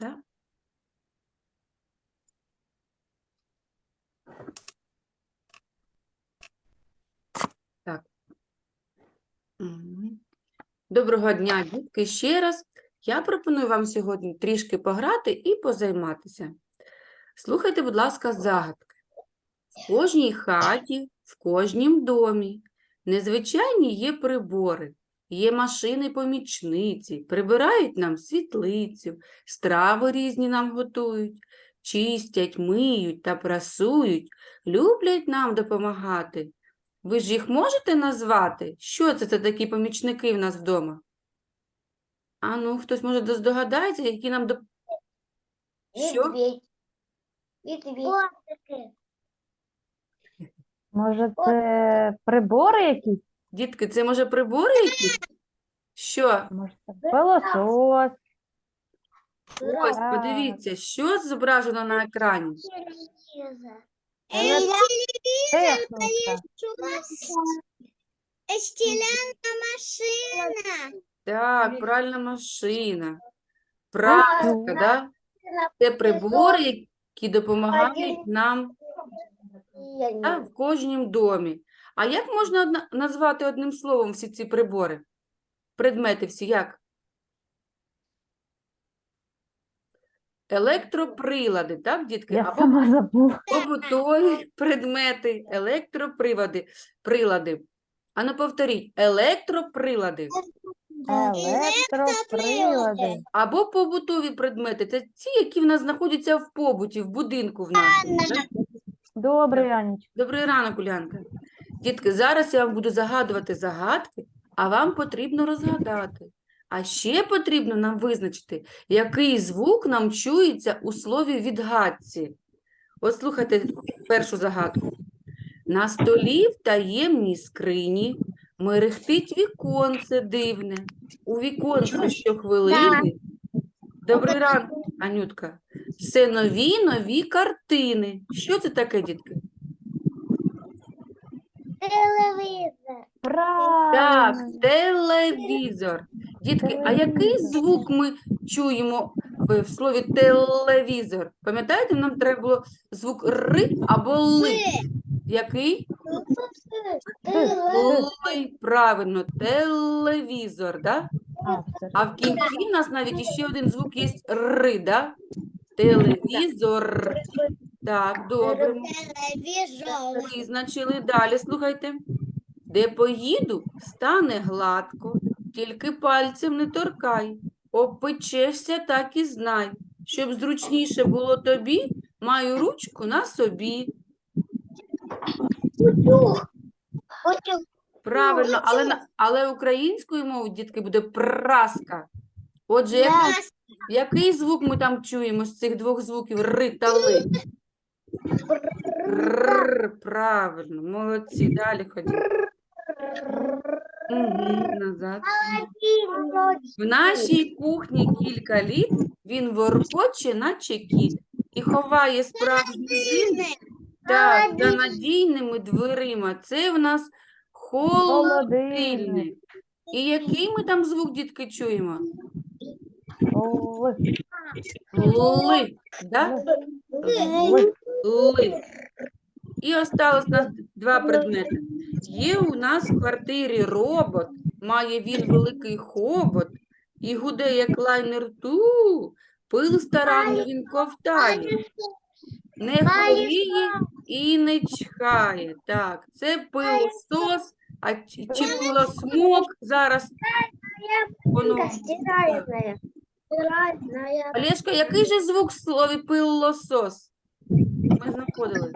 Так? Так. Доброго дня, дітки. Ще раз я пропоную вам сьогодні трішки пограти і позайматися. Слухайте, будь ласка, загадки. В кожній хаті, в кожнім домі незвичайні є прибори, є машини-помічниці, прибирають нам світлицю, страви різні нам готують, чистять, миють та прасують, люблять нам допомагати. Ви ж їх можете назвати? Що це за такі помічники в нас вдома? А ну, хтось може здогадається, які нам доп... Що? Може, це прибори якісь? Дітки, це може прибори якісь? Що? Пилосос, Ось, подивіться, що зображено на екрані? техніка. Стеляна машина. Так, пральна машина, праска, да? Це прибори, які допомагають нам да, в кожнім домі. А як можна назвати одним словом всі ці прибори? Предмети всі як? Електроприлади, так, дітки? Я Або сама забула. побутові предмети, електроприводи, прилади. Ану, повторіть, електроприлади. Електроприлади. Або побутові предмети. Це ті, які в нас знаходяться в побуті, в будинку в нас. Добре, Анічка. Добрий ранок, Улянка. Дітки, зараз я вам буду загадувати загадки, а вам потрібно розгадати. А ще потрібно нам визначити, який звук нам чується у слові відгадці. От слухайте першу загадку. На столі в таємній скрині мерехтить віконце дивне. У віконце щохвилини. Добрий ранок, Анютка. Все нові нові картини. Що це таке, дітки? Телевизор. Так, телевізор. Дітки, а який звук ми чуємо в слові телевізор? Пам'ятаєте, нам треба було звук р або ли. Який? Ли, правильно, телевізор, да? А, в кінці в нас навіть іще один звук є ри, да? Телевізор. Так, добре. Визначили. Далі слухайте. Де поїду, стане гладко, тільки пальцем не торкай. Обпечешся, так і знай. Щоб зручніше було тобі, маю ручку на собі. Правильно, але, на- але українською мовою, дітки, буде праска. Отже, як- який звук ми там чуємо з цих двох звуків ри та ли? Р, правильно, молодці. Далі ходіть. Угу, назад. В нашій кухні кілька літ він воркоче, наче кіт, і ховає справжні так, за надійними дверима. Це в нас холодильник. І який ми там звук, дітки, чуємо? Ли. Ли, да? Ли. Ли. І осталось у нас два предмети. Є у нас в квартирі робот, має він великий хобот і гуде, як лайнер ту, пил старанно він ковтає, не хворіє і не чхає. Так, це пилосос, а чи чи пилосмок зараз воно. Стиральная. Олешка, який же звук в слові пилосос? Ми знаходили.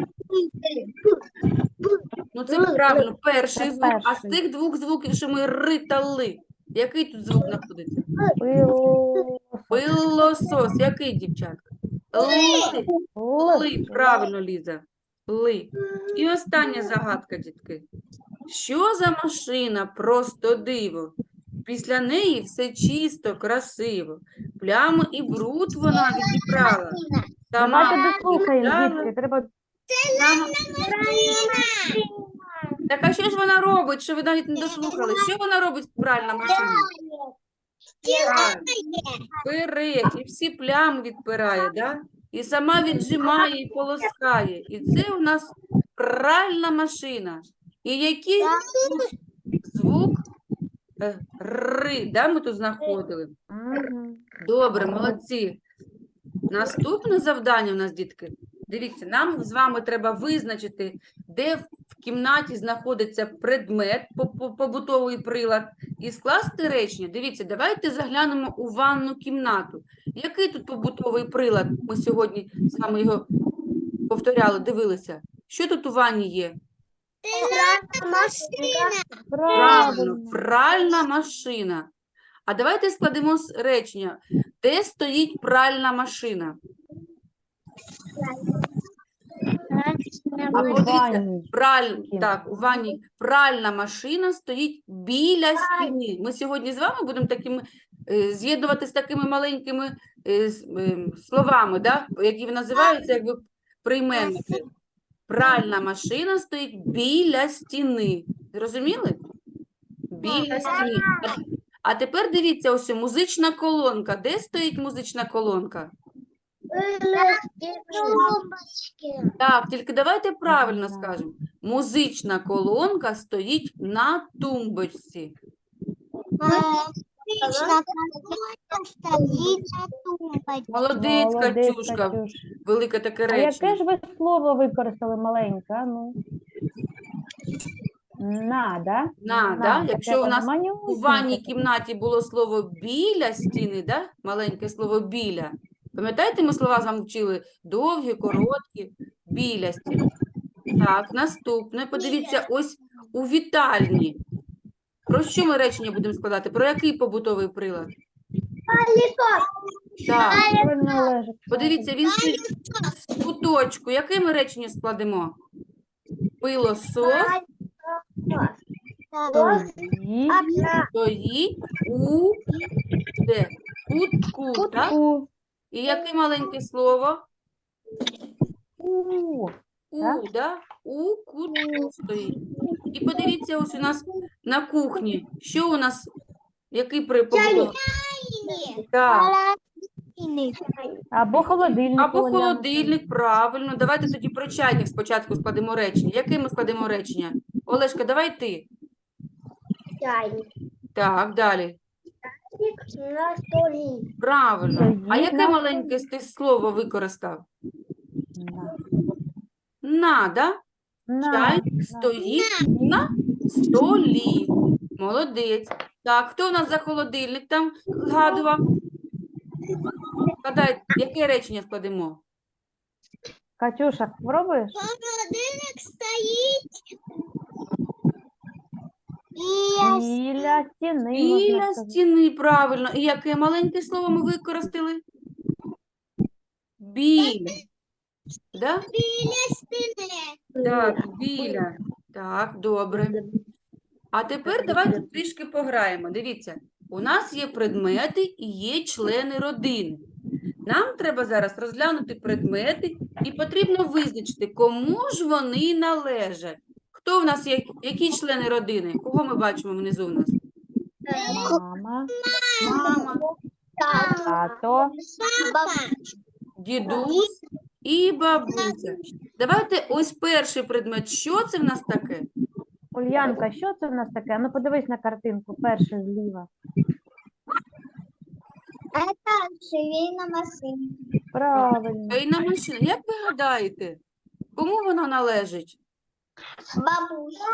Ну, це правильно, перший звук. А з тих двох звуків, що ми ри та ли, який тут звук знаходиться? Пилосос. Пилосос. Який, дівчатка? Ли, Ли. правильно, Ліза. Ли. І остання загадка, дітки. Що за машина? Просто диво. Після неї все чисто, красиво. Плями і бруд вона відібрала. Сама дослухаємо, дітки. Треба сама Так а що ж вона робить, що ви навіть не дослухали? Що вона робить пральна машина? Пере, і всі плями відпирає, да? І сама віджимає і полоскає. І це у нас пральна машина. І який звук ри, да, ми тут знаходили? Добре, молодці. Наступне завдання у нас, дітки. Дивіться, нам з вами треба визначити, де в кімнаті знаходиться предмет, по- по- побутовий прилад, і скласти речення. Дивіться, давайте заглянемо у ванну кімнату. Який тут побутовий прилад? Ми сьогодні з вами його повторяли, дивилися. Що тут у ванні є? Машина. Правильно, Правильно. пральна машина. А давайте складемо с- речення. Де стоїть пральна машина? А подивіться. Праль... Так, у ванні пральна машина стоїть біля стіни. Ми сьогодні з вами будемо такими е, з'єднувати з такими маленькими е, з- ем, словами, да? які називаються якби прийменники. Пральна машина стоїть біля стіни. Зрозуміли? Біля стіни. А, тепер дивіться, ось музична колонка. Де стоїть музична колонка? Так, тільки давайте правильно скажемо. Музична колонка стоїть на тумбочці. Стоит на тумбочке. Молодець, Молодець, Катюшка. Катюш. Велике таке А речення. яке ж ви слово використали маленьке? а Ну. На, да? На, да? Якщо у нас У ванній кімнаті було слово біля стіни, да? маленьке слово біля. Пам'ятаєте, ми слова з вами вчили? Довгі, короткі, біля стіни. Так, наступне. Подивіться, ось у вітальні. Про що ми речення будемо складати? Про який побутовий прилад? Так, подивіться, він стоїть в куточку. Яке ми речення складемо? Пилосос Стоїть у де? кутку, так? І яке маленьке слово? У. Да? У кутку стоїть. І подивіться, ось у нас на кухні. Що у нас? Який припобутовий? Так. Або холодильник. Або холодильник, правильно. Давайте тоді про чайник спочатку складемо речення. Яке ми складемо речення? Олешка, давай ти. Чайник. Так, далі. На столі. Правильно. А яке маленьке ти слово використав? На. На? Чайник стоїть на столі. Молодець. Так, хто у нас за холодильник там згадував? Складай, яке речення складемо? Катюша, пробуєш? Холодильник стоїть. Біля стіни. можна Біля сказати. стіни, правильно. І яке маленьке слово ми використали? Біля. Да? Біля стіни. Так, біля. Так, добре. А тепер давайте трішки пограємо. Дивіться, у нас є предмети і є члени родини. Нам треба зараз розглянути предмети і потрібно визначити, кому ж вони належать. Хто в нас є? Які члени родини? Кого ми бачимо внизу в нас? Мама, Мама, тато, дідусь і бабуся. Давайте ось перший предмет. Що це в нас таке? Ульянка, що це в нас таке? Ну подивись на картинку, перше зліва. Это швейна машина. Правильно. Швейна машина. Як ви гадаєте, кому вона належить? Бабуся.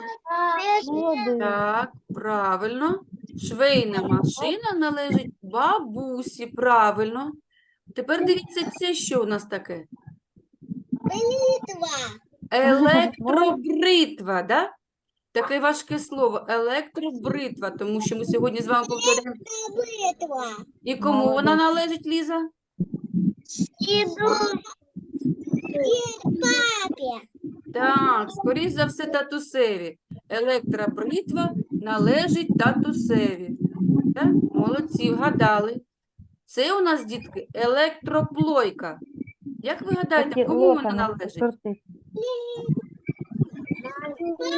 Молодець. Так, правильно. Швейна машина належить бабусі. Правильно. Тепер дивіться, це що у нас таке? Бритва. Електробритва, да? Таке важке слово. Електробритва, тому що ми сьогодні з вами повторяємо. Бритва. І кому вона належить, Ліза? Діду. Папі. Так, скоріш за все, татусеві. Електробритва належить татусеві. Так? Молодці, вгадали. Це у нас, дітки, електроплойка. Як ви гадаєте, кому вона належить?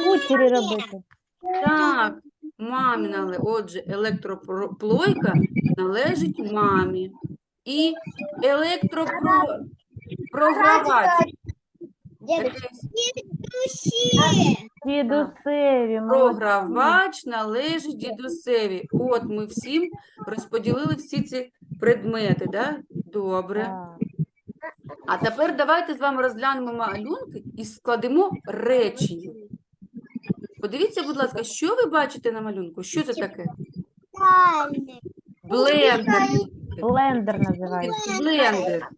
Кучері робити. Так, Мамі належить. Отже, електроплойка належить мамі. І електропрогравач. Дідусеві. Програвач належить дідусеві. От ми всім розподілили всі ці предмети, да? Добре. А тепер давайте з вами розглянемо малюнки і складемо речення. Подивіться, будь ласка, що ви бачите на малюнку? Що це таке? Блендер. Блендер називається. Блендер.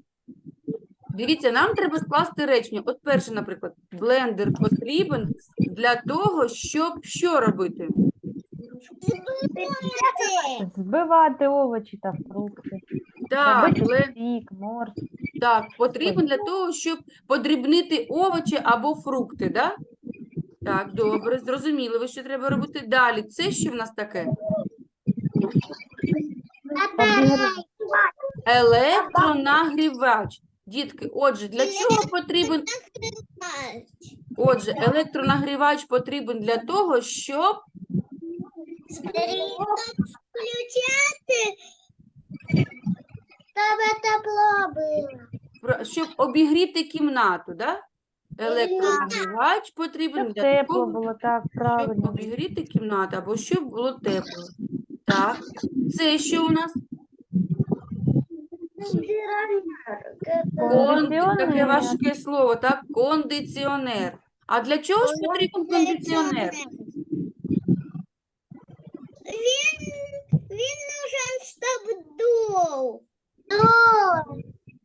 Дивіться, нам треба скласти речення. От перше, наприклад, блендер потрібен для того, щоб що робити? Збивати овочі та фрукти. Так, Робити блен- сік, морс. Так, потрібен для того, щоб подрібнити овочі або фрукти, да? Так, добре, зрозуміли ви, що треба робити далі. Це що в нас таке? Електронагрівач. Дітки, отже, для чого потрібен? Отже, електронагрівач потрібен для того, щоб Включати. Щоб тепло було. про- щоб обігріти кімнату, да? Електронагрівач потрібен Щоб для тепло того, було, так, щоб правильно. обігріти кімнату, або щоб було тепло. Так, це що у нас? Кон... Таке Кондиціонер. важке слово, так? Кондиціонер. А для чого ж потрібен кондиціонер? Він, він нужен, щоб дув.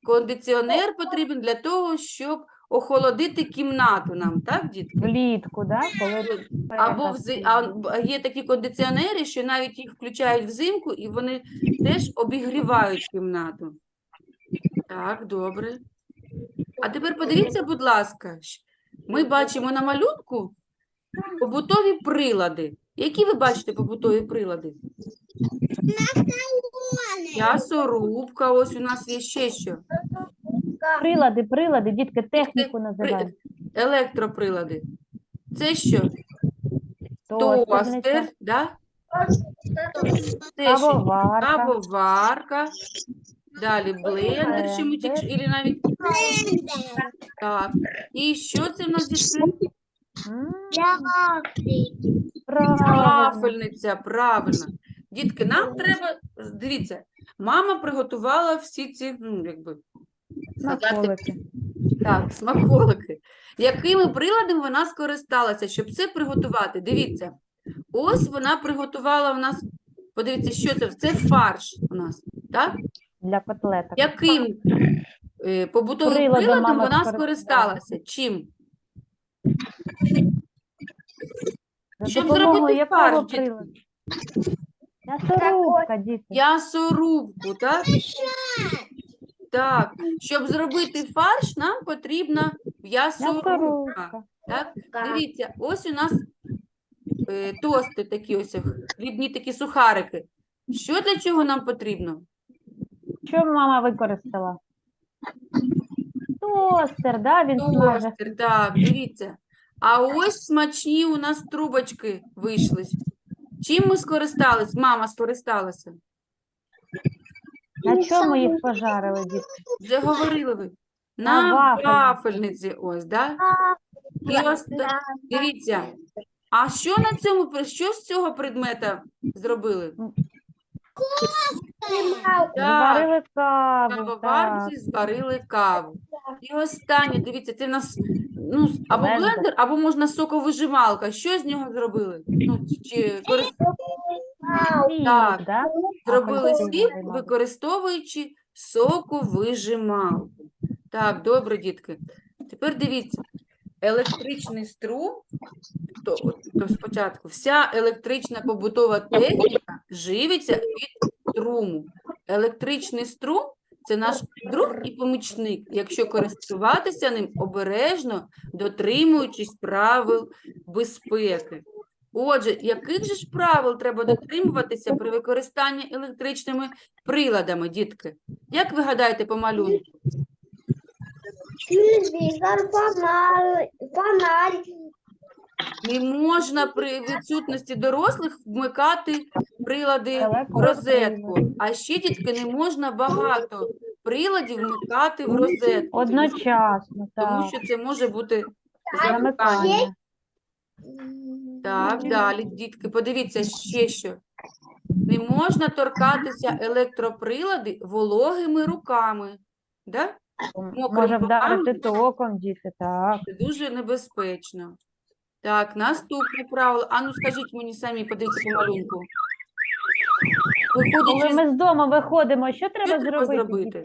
Кондиціонер потрібен для того, щоб охолодити кімнату нам, так, дітки? Влітку, да? коли Або спека взи... а є такі кондиціонери, що навіть їх включають взимку, і вони теж обігрівають кімнату. Так, добре. А тепер подивіться, будь ласка, ми бачимо на малюнку побутові прилади. Які ви бачите побутові прилади? М'ясорубка, ось у нас є ще що. Прилади, прилади, дітки, техніку називають. Електроприлади. Це що? Тостер, да? Це що? кавоварка, Кавоварка. Далі блендер, що ми тільки що- Блендер. і навіть так. І що це в нас дітки? М, правильно. Дітки, нам треба, дивіться, мама приготувала всі ці, ну, якби, Смаколики. так, смаколики. Якими приладами вона скористалася, щоб це приготувати? Дивіться, ось вона приготувала у нас, подивіться, що це? Це фарш у нас, так? Для котлеток. Яким е, побутовим Приладом приладом мама вона скористалася. скористалася? Чим? За щоб допомогою зробити якого фарш, дітки? приладу? М'ясорубка, діти. М'ясорубку, так? Так, щоб зробити фарш, нам потрібна м'ясорубка. М'ясорубка. Так? Дивіться, ось у нас е, тости такі ось, хлібні такі сухарики. Що для чого нам потрібно? Що мама використала? Тостер, да? Він смаже. Тостер, так, дивіться. А ось смачні у нас трубочки вийшли. Чим ми скористались? Мама скористалася. На чому їх пожарили, діти? Вже говорили ви. На На вафельниці. ось, да? І ось, та- дивіться, а що на цьому, при- що з цього предмета зробили? Так, Зварили каву. кавоварці зварили каву. І останнє, дивіться, це в нас ну, с- або Блендер. блендер, або можна соковижималка. Що з нього зробили? Ну, чи корис- Так. да? зробили сік, мабуть. використовуючи соковижималку. Так, добре, дітки. Тепер дивіться, електричний струм, то, то спочатку, вся електрична побутова техніка живиться від струму. Електричний струм це наш друг і помічник, якщо користуватися ним обережно, дотримуючись правил безпеки. Отже, яких же ж правил треба дотримуватися при використанні електричними приладами, дітки? Як ви гадаєте по малюнку? Телевизор, фонарь, фонарь, Не можна при відсутності дорослих вмикати прилади розетку. А ще, дітки, не можна багато приладів вмикати в розетку, Одночасно, тому що це може бути замикання. Так, далі, дітки, подивіться ще що. Не можна торкатися електроприлади вологими руками. Да? мокрим Може вдарити током, діти, так. Це дуже небезпечно. Так, наступне правило. А ну скажіть мені самі, подивіться по малюнку. Коли Виходячи з ми з дому виходимо, що що треба треба зробити? зробити?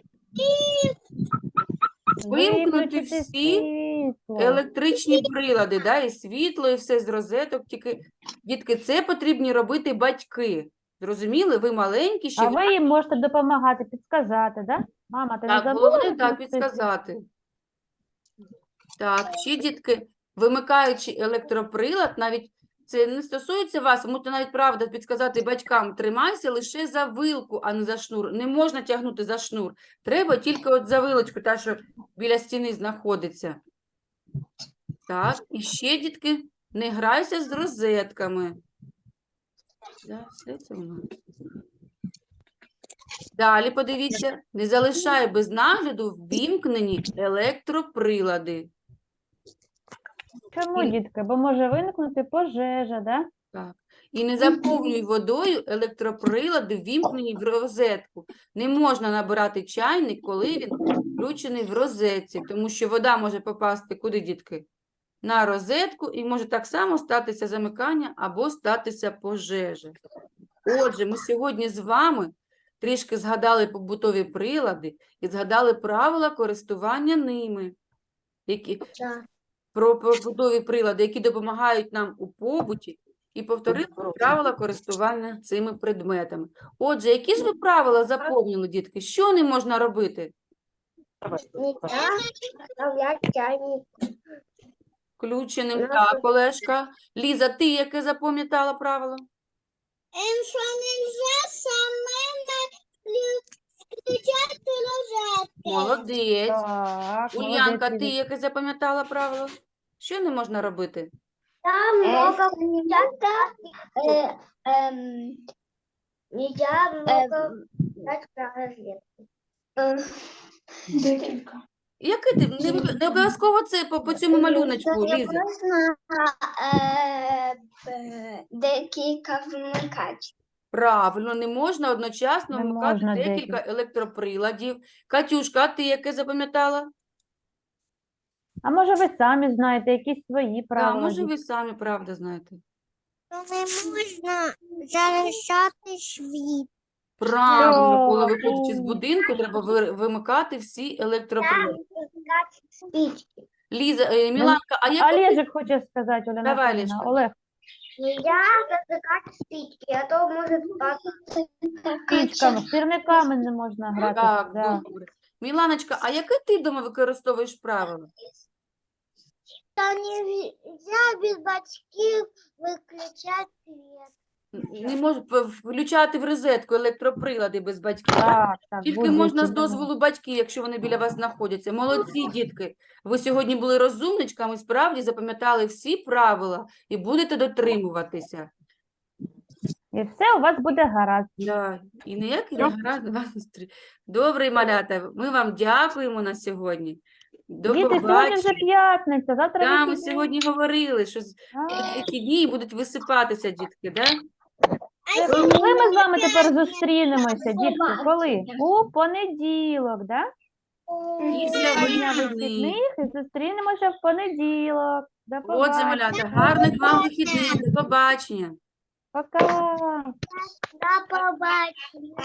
Вимкнути всі світло. Електричні прилади, да, і світло, і все з розеток. Тільки, дітки, це потрібні робити батьки. Зрозуміли? Ви маленькі ще. А ви їм можете допомагати, підсказати, да? Мама, ти не Так, забула? головне так відключити? підсказати. Так, ще дітки, вимикаючи електроприлад, навіть це не стосується вас, можете навіть правда підсказати батькам, тримайся лише за вилку, а не за шнур. Не можна тягнути за шнур. Треба тільки от за вилочку, та, що біля стіни знаходиться. Так, і ще, дітки, не грайся з розетками. Далі подивіться, не залишай без нагляду ввімкнені електроприлади. Чому, дітки? Бо може виникнути пожежа, да? І не заповнюй водою електроприлади, ввімкнені в розетку. Не можна набирати чайник, коли він включений в розетці, тому що вода може попасти куди, дітки? На розетку, і може так само статися замикання або статися пожежа. Отже, ми сьогодні з вами трішки згадали побутові прилади і згадали правила користування ними, які, про побутові прилади, які допомагають нам у побуті, і повторили правила користування цими предметами. Отже, які ж ви правила заповнили, дітки? Що не можна робити? Включеним, так, Олешка. Ліза, ти яке запам'ятала правило? Що нельзя самим Молодець. Так, Ульянка, молодець, ти Ліза. яке запам'ятала правило? Що не можна робити? Там много включати. Е, ем, много включати розетки. Декілька. Яке ти? Не, не обов'язково це по, по цьому малюночку, Ліза. е, е, декілька вмикачів. Правильно, не можна одночасно Не вмикати можна декілька електроприладів. Катюшка, а ти яке запам'ятала? А може ви самі знаєте якісь свої Так, правила? може, ви самі правда знаєте. Не можна залишати світ. Правильно, коли виходячи з будинку, треба ви- вимикати всі електроприлади. Ліза, е, Міланка, а як Олежик хоче сказати, Оля Давай, Олежка. Олег, Нельзя зажигать спички, а то может спичками. сірниками не можна грати. так, да. добре. Міланочка, а яке ти вдома використовуєш правило? Та нельзя без батьків виключати світ. Не можу включати в розетку електроприлади без батьків. Так, так, Тільки можна з дозволу батьків, якщо вони біля вас знаходяться. Молодці, дітки. Ви сьогодні були розумничками, справді запам'ятали всі правила і будете дотримуватися. І все у вас буде гаразд. Да. І ніякий негаразд вас не Добре, малята, ми вам дякуємо на сьогодні. До Діти, сьогодні вже побачення. п'ятниця, завтра Да, ми вихідний. сьогодні говорили, що з- А, вихідні будуть висипатися, дітки, да? Коли ми з вами тепер зустрінемося, дітки? Коли? У понеділок, да? Після дня вихідних. вихідних і зустрінемося в понеділок. До Отже, побачення. гарних вам вихідних, до побачення. Пока. До побачення.